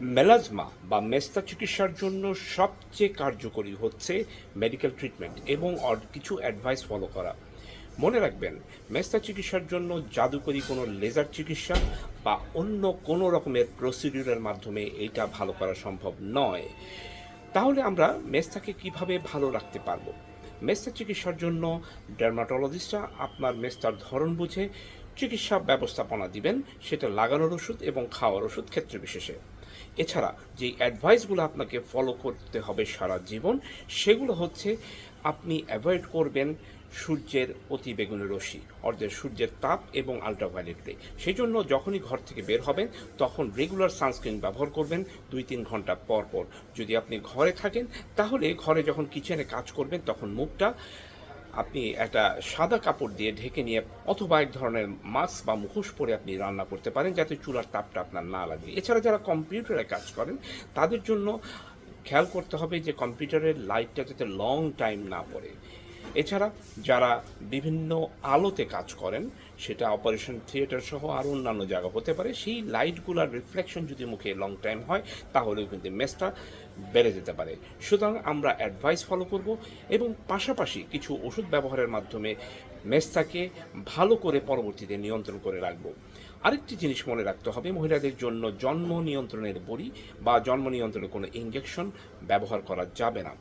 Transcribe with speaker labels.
Speaker 1: Melasma বা মেস্তা চিকিৎসার জন্য সবচেয়ে কার্যকরী হচ্ছে মেডিকেল ট্রিটমেন্ট এবং কিছু অ্যাডভাইস ফলো করা। মনে রাখবেন, মেস্তা চিকিৎসার জন্য জাদুকরি কোনো লেজার চিকিৎসা বা অন্য কোনো রকমের প্রসিডিউরের মাধ্যমে এটা ভালো করা সম্ভব নয়। তাহলে আমরা মেস্তাকে কীভাবে ভালো রাখতে পারব? মেস্তা চিকিৎসার জন্য ডার্মাটোলজিস্টরা আপনার মেস্তার ধরন বুঝে চিকিৎসা ব্যবস্থাপনা দিবেন, সেটা লাগানোর ওষুধ এবং খাওয়ার ওষুধ ক্ষেত্র বিশেষে এছাড়া যে অ্যাডভাইসগুলো আপনাকে ফলো করতে হবে সারা জীবন, সেগুলো হচ্ছে আপনি অ্যাভয়েড করবেন সূর্যের অতি বেগুনি রশ্মি, অর্ধেক সূর্যের তাপ এবং আলট্রাভায়োলেট রে সেই জন্য যখনই ঘর থেকে বের হবেন, তখন রেগুলার সানস্ক্রিন ব্যবহার করবেন দুই তিন ঘণ্টা পর পর। যদি আপনি ঘরে থাকেন, তাহলে ঘরে যখন কিচেনে কাজ করবেন, তখন মুখটা আপনি একটা সাদা কাপড় দিয়ে ঢেকে নিয়ে অথবা এক ধরনের মাস্ক বা মুখোশ পরে আপনি রান্না করতে পারেন, যাতে চুলার তাপটা আপনার না লাগে। এছাড়া যারা কম্পিউটারে কাজ করেন, তাদের জন্য খেয়াল করতে হবে যে কম্পিউটারের লাইটটা যাতে লং টাইম না পড়ে। এছাড়া যারা বিভিন্ন আলোতে কাজ করেন, সেটা অপারেশন থিয়েটার সহ আরও অন্যান্য জায়গা হতে পারে, সেই লাইটগুলোর রিফ্লেকশন যদি মুখে লং টাইম হয়, তাহলেও কিন্তু মেসটা বেড়ে যেতে পারে। সুতরাং আমরা অ্যাডভাইস ফলো করব এবং পাশাপাশি কিছু ওষুধ ব্যবহারের মাধ্যমে মেসটাকে ভালো করে পরবর্তীতে নিয়ন্ত্রণ করে রাখব। আরেকটি জিনিস মনে রাখতে হবে, মহিলাদের জন্য জন্ম নিয়ন্ত্রণের বড়ি বা জন্ম নিয়ন্ত্রণের কোনো ইঞ্জেকশন ব্যবহার করা যাবে না।